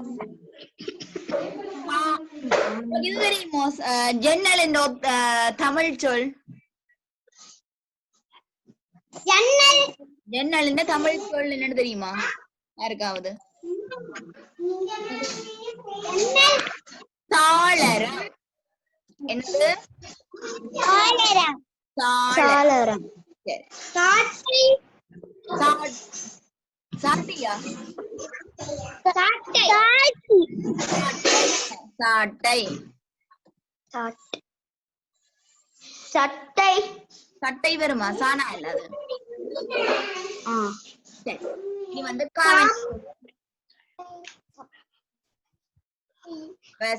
உங்களுக்கு இது தெரியுமோ? அஹ், ஜன்னல் என்ற தமிழ் சொல். ஜன்னல். ஜன்னல் என்ற தமிழ் சொல் என்னன்னு தெரியுமா? யாருக்காவது? என்னது? சாளரம் சரி. சாட்டை சாட்டியா சாட்டை. சாட்டை. சட்டை. சட்டை வருமா சானா இல்லாது இனி வந்து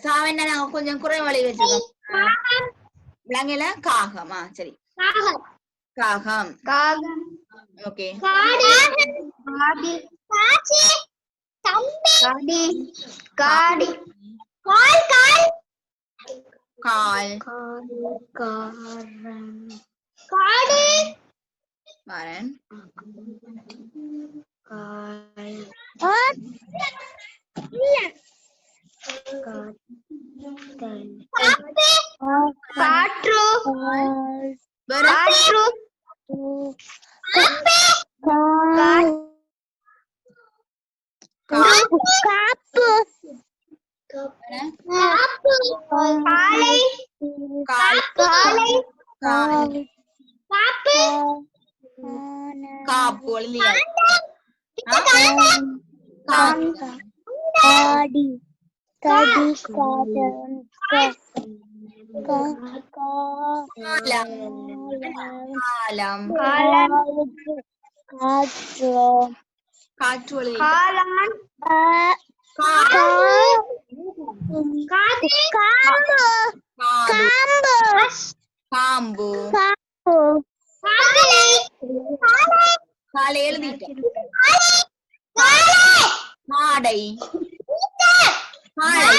சாவன்னா நாங்க கொஞ்சம் குறைவழி வச்சிருக்கோம் விலங்குல காகமா. சரி. காகம் காகம் காகம் ஓகே காடு காடு காட்சி தம்பி காடி கால் கால் கால் காடு வரன் காற்று வேற காற்று காப்பு காப்பு வேற? காப்பு காலை கால் காலை கால் காப்பு காப்பு எழுதியா காடி காடி காலம் காற்று. காளான் காது காம்பு. காலை. எழுதிட்டேன். காடை காளை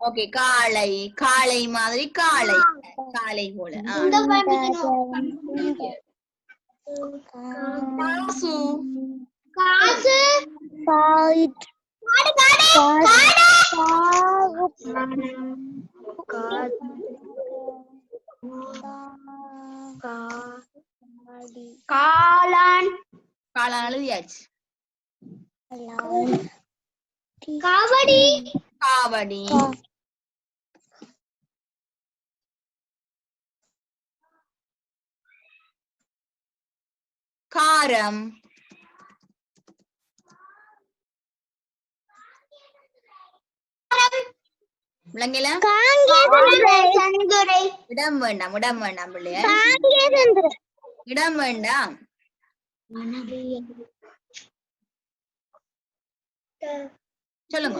ஓகே காளை காளை மாதிரி காளை காளை போல. காசு காசு காடு காடு காளான். காளான் எழுதியாச்சு காவடி. காவடி. காரம். விளங்கல? இடம் வேண்டாம் இடம் வேண்டாம் பிள்ளைய. இடம் வேண்டாம். சொல்லுங்க.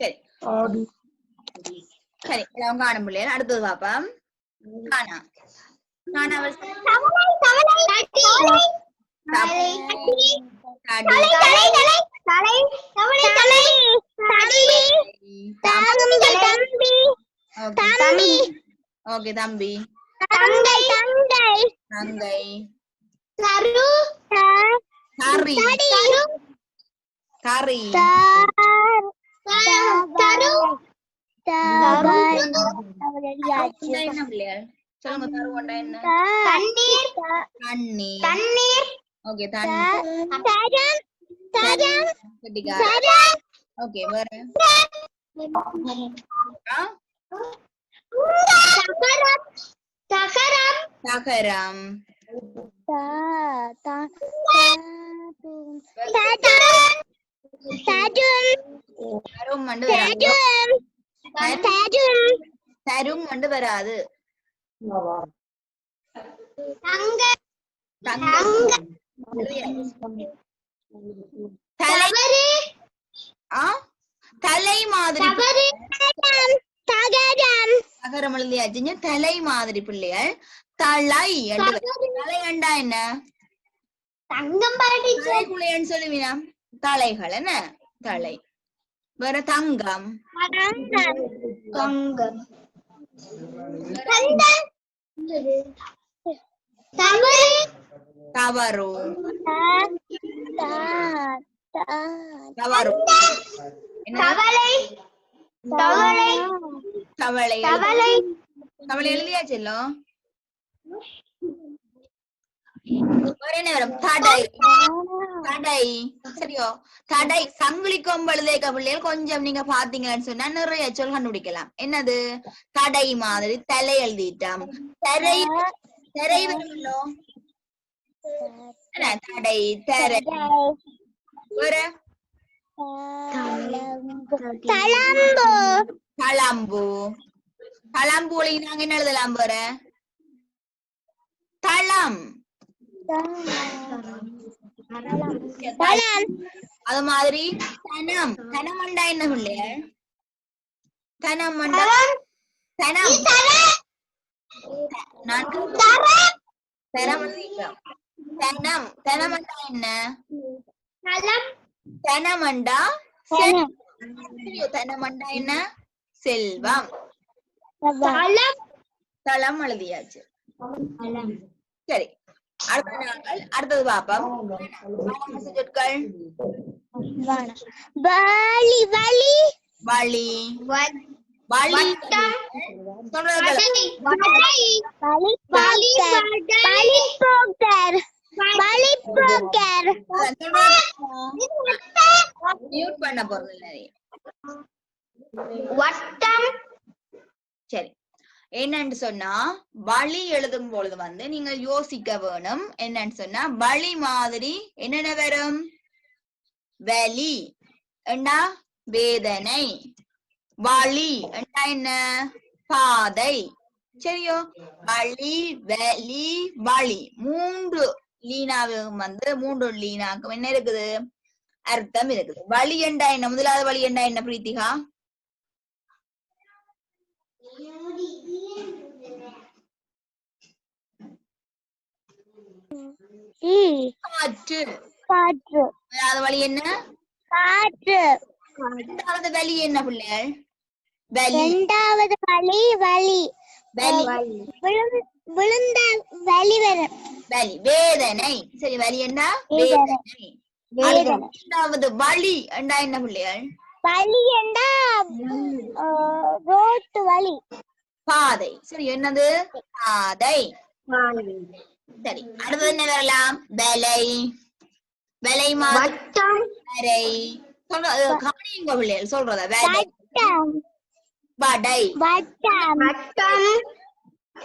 சரி. சரி எல்லாம் காணும் பிள்ளைகள் அடுத்தது பாப்போம் காணா. காணாமல் ஓகே தம்பி தங்கை கறி கறி தருவண்டா என்ன பிள்ளைகள் சொல்லுங்க தருவண்டா என்ன? தண்ணி ஓகே தண்ணி கெட்டிக்கார ஓகே வேற? ஆ? தகரம் தரும் மண்டு வராது. தரும் தலை மாதிரி தகரம் எழுதியாச்சுங்க தலை மாதிரி பிள்ளைகள் தலை. தலை கண்டா என்ன தங்கம். தலைக்குள்ளையன்னு சொல்லுவீனா தலைகள் என்ன தலை வேற தங்கம். தங்கம். தவறு. தவறு. தவளை. தவளை. தவளை தவளை. தவளை எழுதியா செல்லும் வேற என்ன வரும் தடை. தடை. சரியோ? தடை. சங்கிலி கொம்பழுதேக்க பிள்ளைகள் கொஞ்சம் நீங்க பாத்தீங்கன்னு சொன்னா நிறைய சொல் கண்டுபிடிக்கலாம். என்னது? தடை மாதிரி தலை எழுதிட்டோம். தரை தரை வருமல்லோ என்ன தடை? தரை. வேற தளம்பு தளம்பு தளம்பு நாங்க என்ன எழுதலாம் போற? தளம். அது மாதிரி தனம். தனமண்டா என்ன பிள்ளைய தனம் நான் தனம் எழுதிக்கிறோம். தனம். தனமண்டா என்ன? தளம் தனமண்டா செல்வம். தெரியும், தனமண்டா என்ன? செல்வம். தளம் எழுதியாச்சு. சரி. அடுத்தது பாப்போம். சொற்கள் வலி வலி. வழிபோக்கர் வழிபோக்கர் மியூட் பண்ண போறது சரி. என்னன்னு சொன்னா வழி எழுதும் பொழுது வந்து நீங்க யோசிக்க வேணும். என்னன்னு சொன்னா வழி மாதிரி என்னென்ன வரும்? வலி. என்ன வேதனை. வழி. என்ன என்ன? பாதை. சரியோ? வழி வலி வழி. மூன்று லீனாவும் வந்து மூன்று லீனாக்கும் என்ன இருக்குது? அர்த்தம் இருக்குது. வழி என்றா என்ன? முதலாவது வழி என்றா என்ன பிரீத்திகா? காற்று. காற்று. முதலாவது வழி என்ன? காற்று. இரண்டாவது வழி என்ன பிள்ளைகள்? வலி. இரண்டாவது வலி வலி. வலி. விழுந்த- வலி வரும் வலி. வேதனை. சரி வலி என்ன? வேதனை. இரண்டாவது வழி என்றா என்ன பிள்ளைகள்? வலி என்றா ரோட்டு வலி. பாதை. சரி என்னது? பாதை. சரி அடுத்தது என்ன வரலாம்? விலை. விலை மாதிரி வரை கவனிங்க பிள்ளைகள் சொல்றத. விலை. வட்டம். வடை. வட்டம். வட்டம்.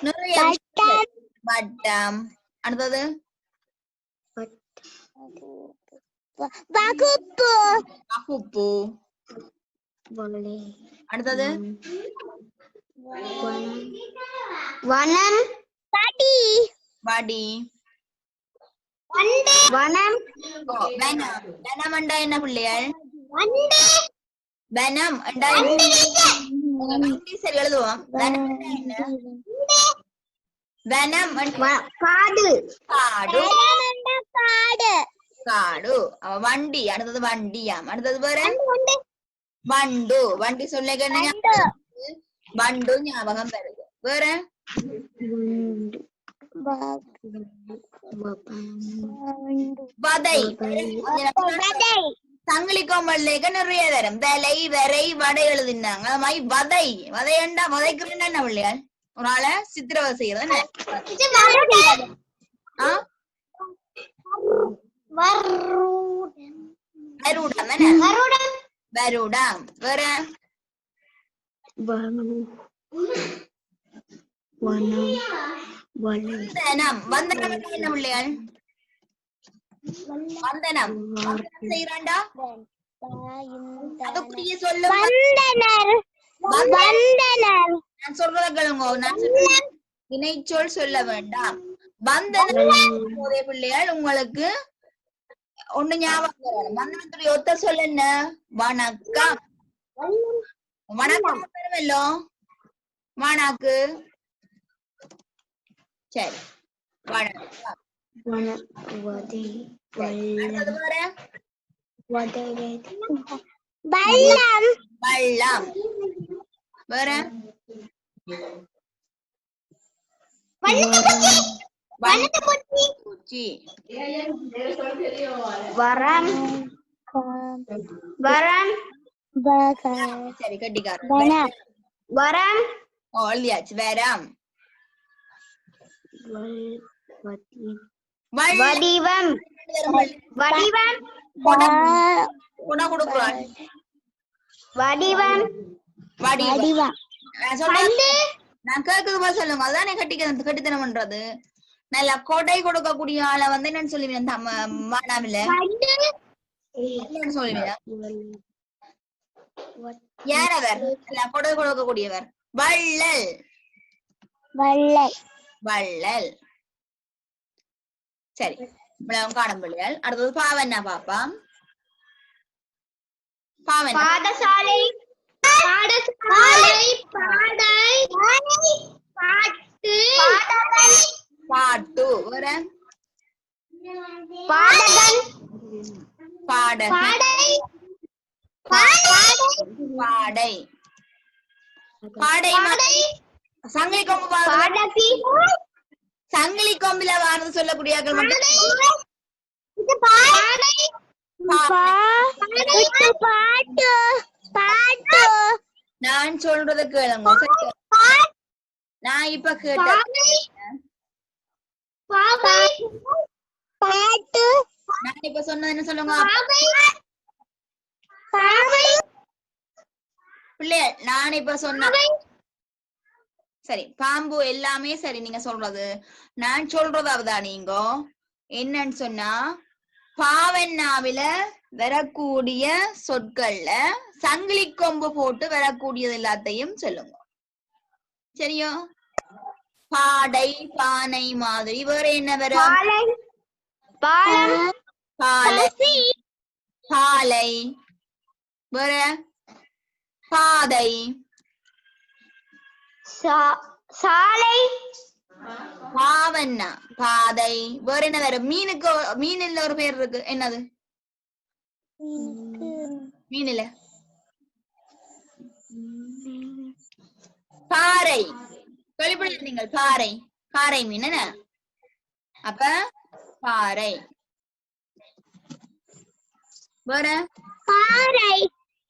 நிறைய வட்டம். வட்டம். அடுத்தது? வகுப்பு. வகுப்பு. அடுத்தது? வனம். படி வடி வனம். வனம். வனம் என்றா என்ன பிள்ளைகள்? வண்டி. வனம் என்றா சரி எழுதுவோம். வனம் வனம் காடு. காடு. காடு. காடு. அவ வண்டி. அடுத்தது வண்டியாம். அடுத்தது வேற? வண்டு வண்டி. வண்டு ஞாபகம் வருது வேற வதை சங்கிலி கோம்பல்லேக்க நிறைய தரம் விலை வரை வடை எழுதினாங்க அது மாதிரி வதை வதையண்டா வதைக்கிறேன்னா என்ன பிள்ளையாள் ஒரு ஆளை சித்திரவதை செய்யறது? வருடம் வருடம் வேற வந்தனம் வந்தனம் பிள்ளையாள் வந்தனம் செய்யறாண்டா அதுக்குரிய சொல்லு வந்தனர் வந்தனர் நான் சொல்றத கேளுங்க நான். இணைச்சொல் சொல்ல வேண்டாம் வந்தனம் போதே பிள்ளையாள் உங்களுக்கு ஒண்ணு ஞாபகம் வந்தனத்துடைய ஒத்த சொல் என்ன வணக்கம் வணக்கம் பெருமல்லோ வணக்கு சரி. வணக்கம். அடுத்தது வேற? வல்லம். வள்ளம் வேற? வரம். வரம். சரி கட்டிக்காரன் வனம் வரம் வேறாம் வள்ளி. வடிவம் வடிவம் கொடா கொடுக்குறான் வடிவம் வடிவம் நான் சொல்றேன் நான் கேக்குது போல சொல்லுங்க அதானே கட்டிக்க கட்டித்தனம் பண்றது நல்ல கொடை கொடுக்கக்கூடிய ஆளை வந்து என்னன்னு சொல்லுவீங்க என்னன்னு சொல்லுவீங்க யார் அவர் கொடை கொடுக்கக்கூடியவர். வள்ளல். வள்ளல். வள்ளல். சரி. இவ்வளவு காணும் பிள்ளைகள். அடுத்தது பாவன்னா பாப்பாம் பாவன் பாடசாலை பாடசாலை பாடை பாட்டு பாட்டு வேற பாடகன் பாடகன் பாடை பாடை. பாடை சங்கிலி கொம்பு சங்கிலி கொம்பில வாரது சொல்லக்கூடிய ஆட்கள் மட்டும் இது பாடை. பாட்டு பாட்டு. பாட்டு. நான் சொல்றத கேளுங்க? நான் இப்ப கேட்ட பாட்டு. நான் இப்ப சொன்னது என்ன சொல்லுங்க? பிள்ளை நான் இப்ப சொன்ன. சரி பாம்பு எல்லாமே சரி நீங்க சொல்றது. நான் சொல்றதாவது நீங்க. என்னன்னு சொன்னா பாவன்னாவில வரக்கூடிய சொற்கள்ல சங்கிலி கொம்பு போட்டு வரக்கூடியது எல்லாத்தையும் சொல்லுங்க. சரியா? பாடை பானை மாதிரி வேற என்ன வரும்? பாலை பாலை. வேற? பாதை சாலை? பாவன்னா பாதை. வேற என்ன வேற? மீனுக்கு மீன்ல ஒரு பேர் இருக்கு. என்னது? மீன்ல. பாறை வெளிப்படையா நீங்கள் பாறை பாறை மீன் என்ன? அப்ப பாறை. வேற? பாறை பாறை.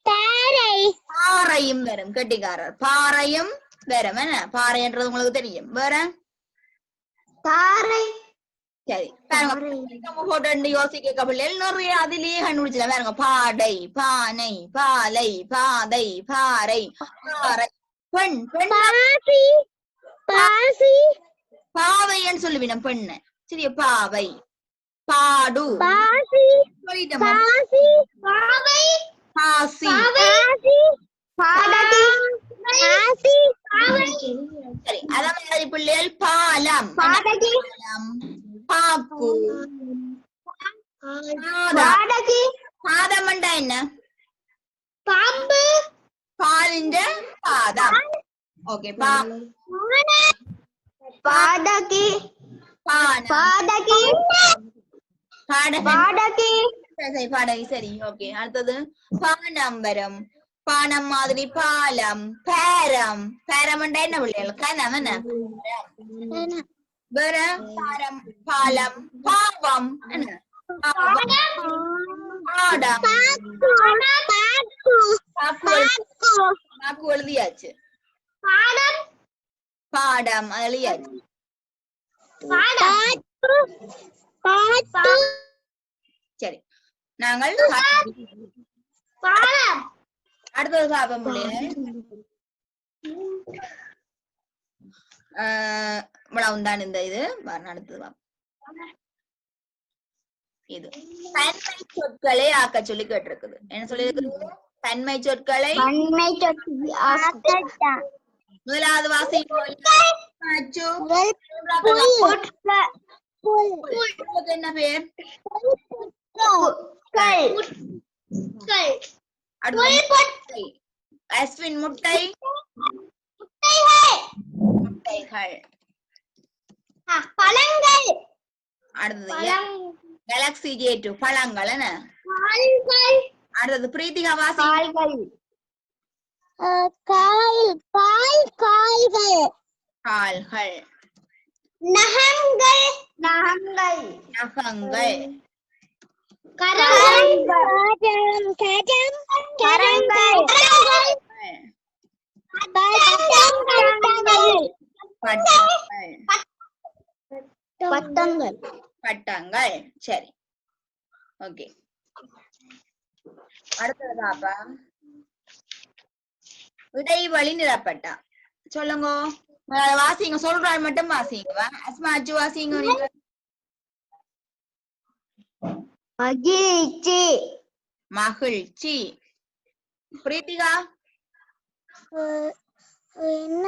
பாறையும் வரும். கெட்டிக்காரர். பாறையும் வரும். என்ன? பாறைன்றது உங்களுக்கு தெரியும். வேற? பாறை. சரி. பாருங்க. யோசிக்க பிள்ளைகள் நிறைய அதிலேயே கண்டுபிடிச்சல பாருங்க. பாடை பானை பாலை பாதை பாறை பாறை. பெண் பெண். பாசி பாவைன்னு சொல்லுவினம் பெண்ணு. சரியா பாவை. பாடு. பாசி பாவை. பாசி பாசி பாடகி பாசி பாவை சரி அதான் மாதிரி பிள்ளைகள் பாலம். பாடகி பாலம்? பாடகி பாதம்ண்டா என்ன? பாம்பு. பாலிന്റെ பாதம். ஓகே பா. பாடகி பாடகி பாடகி சரி பாடகி சரி ஓகே அடுத்தது பானம்பரம். பானம் மாதிரி பாலம் பேரம். பேரம்ண்டா என்ன பிள்ளைகள்? கனம் என்ன? வேற பாரம் பாலம் பாவம். என்ன? பாவம் பாடம் பாடம் எழுதியாச்சு. பாடம் நாங்கள் அடுத்தது ஆஹ் இவ்வளவு தான் இந்த இது அடுத்தது இது தன்மை சொற்களை ஆக்க சொல்லி கேட்டிருக்குது என்ன சொல்லி தன்மை சொற்களை முதலாவது வாசி என்ன பேர். அஸ்வின் முட்டை. முட்டைகள். பழங்கள். அடுத்தது கேலக்சி ஜே டூ பழங்கள் என்ன? அடுத்தது பிரீத்திகா வாசி. கால்கள் கால் பால் கால்கள் கால்கள். நகங்கள். நகங்கள். நகங்கள். பட்டங்கள் பட்டங்கள். சரி. ஓகே. அடுத்ததாப்பா. இடைவெளி நிலப்பட்டா சொல்லுங்க. வாசிங்க. சொல்றாள் மட்டும் வாசிங்க அஸ்மா அச்சு வாசிங்க. நீங்க மகிழ்ச்சி. மகிழ்ச்சி. பிரீத்திகா? என்ன?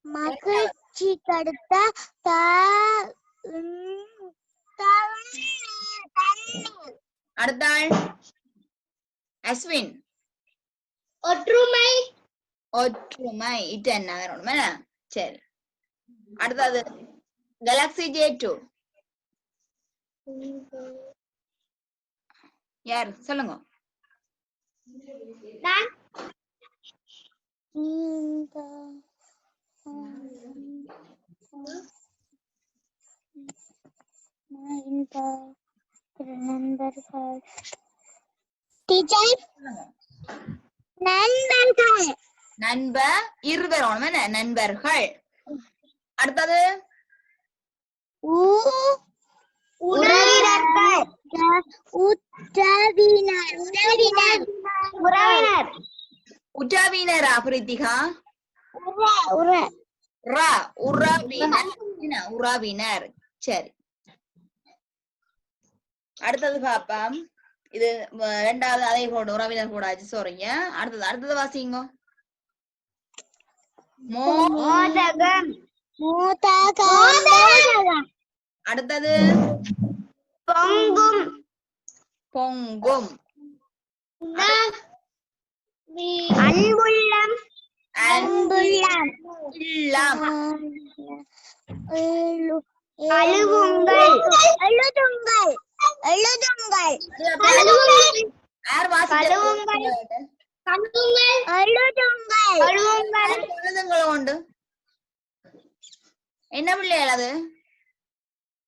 மகிழ்ச்சி கடுத்த அடுத்தாள். அஸ்வின். ஒற்றுமை. ஒற்றுமை. இது என்ன வேணும் என்ன சரி. அடுத்தது. கேலக்ஸி ஜே டூ யார்? சொல்லுங்க. நண்பர்கள் டீச்சர். நண்பர்கள். நண்ப இருவர் வேணும் என்ன? நண்பர்கள். அடுத்தது. உறவினர்கள். உறவினர். உறவினர். உறவினர். உறவினரா பிரீத்திகா சரி. அடுத்தது பாப்போம் இது ரெண்டாவது அதே கூட உறவினர் கூட ஆச்சு சொல்றீங்க. அடுத்தது அடுத்தது வாசிங்க. மோ மோதகம். மோதகம். அடுத்தது பொங்கும் பொங்கும் அன்புள்ளம் அன்புள்ளம் உள்ளம் அழுவுங்கள் எழுதுங்கள். எழுதுங்கள் எழுதுங்கள் எழுதுங்களோ உண்டு என்ன பிள்ளைகள் அது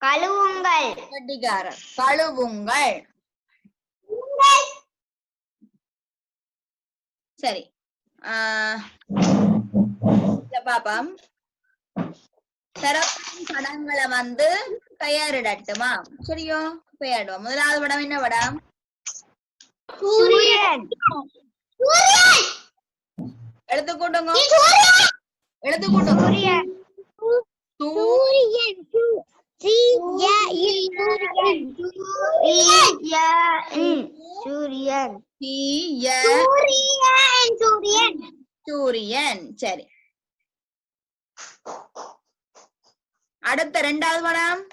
கழுவுங்கள். கட்டிக்காரர் கழுவுங்கள். சரி. பாப்போம். சிறப்பு படங்களை வந்து பெயரிடட்டுமா? சரியோ பெயரிடுவோம் முதலாவது படம் என்ன படம்? சூரியன். எழுத்து கூட்டுங்க எழுத்து கூட்டுங்க சூரியன். சூரியன். சூரியன். சூரியன் சரி. அடுத்த ரெண்டாவது படம்.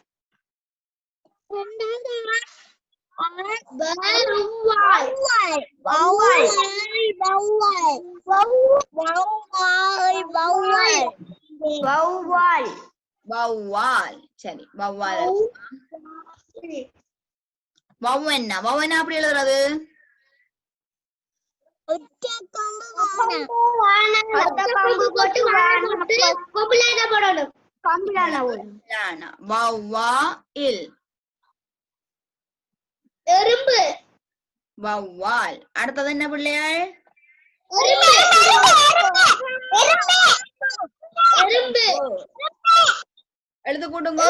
வௌவால். சரி வௌவால் வௌவன்னா வௌவன்னா அப்படி எழுதுறது? எறும்பு. வௌவால். அடுத்தது என்ன பிள்ளைகள் எறும்பு. எழுத்து கூட்டுங்க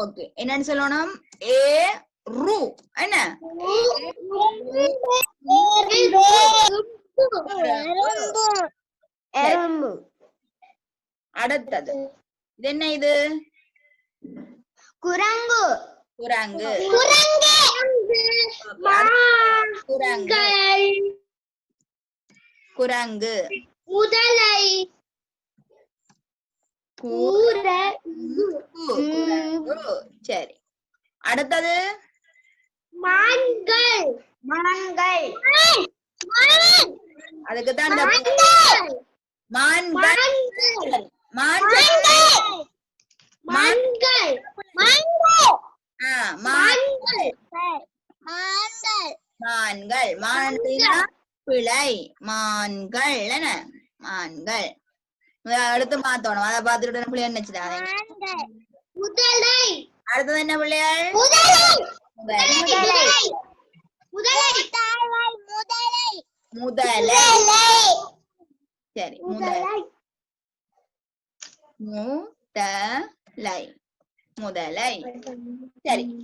ஓகே என்னன்னு சொல்லணும்? ஏ ரு. என்ன? அடுத்தது. இது என்ன இது? குரங்கு. குரங்கு. குரங்கு. குரங்கு. குரங்கு முதலை சரி அடுத்தது மான்கள் மான்கள் அதுக்கு தான் மான்கள் மான்கள் மான் மான்கள் மான்கள் மான்கள் மான்கள் மான்கள் பிழை மான்கள் என்ன மான்கள். எடுத்து மாத்தணும். அதை பார்த்துட்டு பிள்ளை முதலை. அடுத்தது என்ன பிள்ளைகள்? முதலை. சரி முதலை. முதலை. முதலை. சரி.